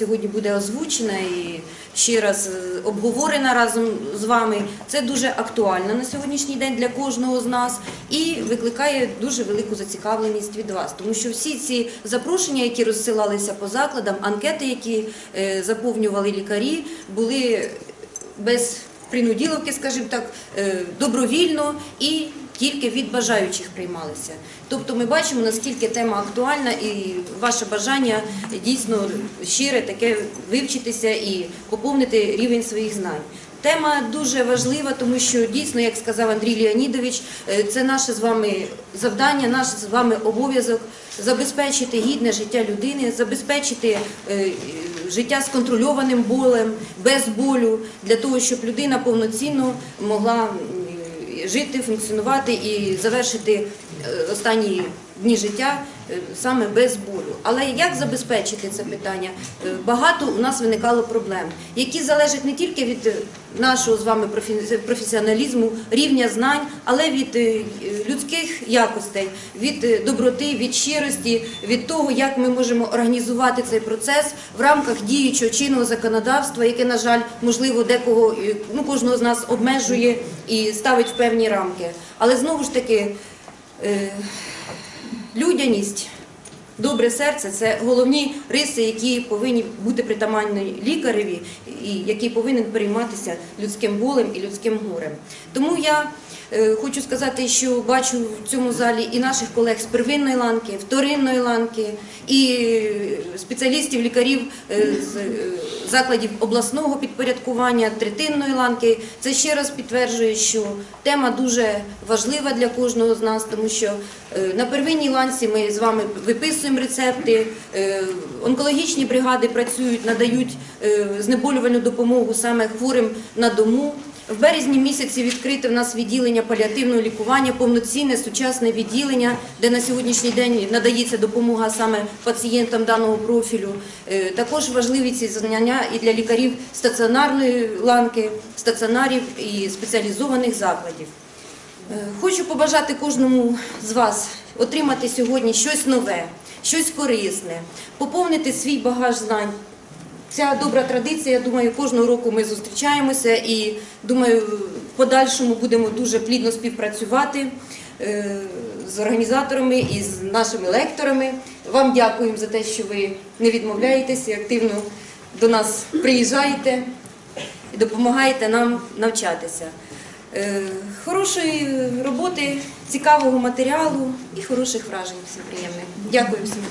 сьогодні буде озвучена і ще раз е, обговорена разом з вами. Це дуже актуально на сьогоднішній день для кожного з нас і викликає дуже велику зацікавленість від вас, тому що всі ці запрошення, які розсилалися по закладам, анкети, які е, заповнювали лікарі, були без принуділовки, скажімо так, е, добровільно і тільки від бажаючих приймалися. Тобто ми бачимо, наскільки тема актуальна і ваше бажання дійсно щире таке вивчитися і поповнити рівень своїх знань. Тема дуже важлива, тому що дійсно, як сказав Андрій Леонідович, е, це наше з вами завдання, наш з вами обов'язок забезпечити гідне життя людини, забезпечити е, життя з контрольованим болем, без болю, для того, щоб людина повноцінно могла жити, функціонувати і завершити останній останні дні життя е, саме без болю. Але як забезпечити це питання? Е, Багато у нас виникало проблем, які залежать не тільки від е, нашого з вами професіоналізму, рівня знань, але від людських якостей, від доброти, від щирості, від того, як ми можемо організувати цей процес в рамках діючого чинного законодавства, яке, на жаль, можливо, декого ну кожного з нас обмежує і ставить в певні рамки. Але знову ж таки. Е, Людяність, добре серце це головні риси, які повинні бути притаманні лікареві, і який повинен перейматися людським болем і людським горем. Тому я хочу сказати, що бачу в цьому залі і наших колег з первинної ланки, вторинної ланки, і спеціалістів, лікарів е, з е, закладів обласного підпорядкування, третинної ланки. Це ще раз підтверджує, що тема дуже важлива для кожного з нас, тому що е, на первинній ланці ми з вами виписуємо рецепти, е, онкологічні бригади працюють, надають е, знеболювальну допомогу саме хворим на дому. В березні місяці відкрите в нас відділення паліативного лікування, повноцінне сучасне відділення, де на сьогоднішній день надається допомога саме пацієнтам даного профілю. Е, Також важливі ці знання і для лікарів стаціонарної ланки, стаціонарів і спеціалізованих закладів. Е, Хочу побажати кожному з вас отримати сьогодні щось нове, щось корисне, поповнити свій багаж знань. Ця добра традиція, я думаю, кожного року ми зустрічаємося і думаю, в подальшому будемо дуже плідно співпрацювати е, з організаторами і з нашими лекторами. Вам дякуємо за те, що ви не відмовляєтеся і активно до нас приїжджаєте і допомагаєте нам навчатися. Е, Хорошої роботи, цікавого матеріалу і хороших вражень всім приємних. Дякую всім.